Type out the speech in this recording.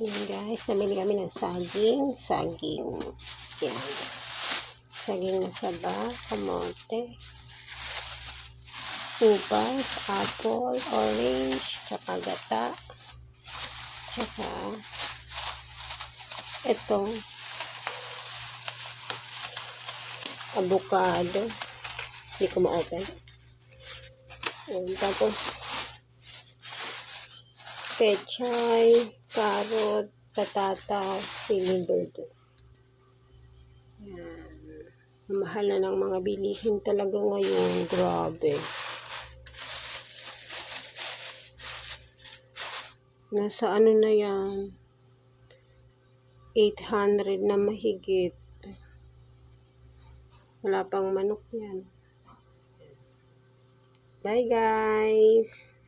Yan guys, namili kami ng saging. Saging. Yan. Saging na saba, kamote, ubas, apple, orange, tsaka gata, tsaka itong avocado. Hindi ko ma-open. Tapos, pechay, carrot, patatas, siling bird. Yan. Mahal na ng mga bilihin talaga ngayon. Grabe. Nasa ano na yan? 800 na mahigit. Wala pang manok yan. Bye guys!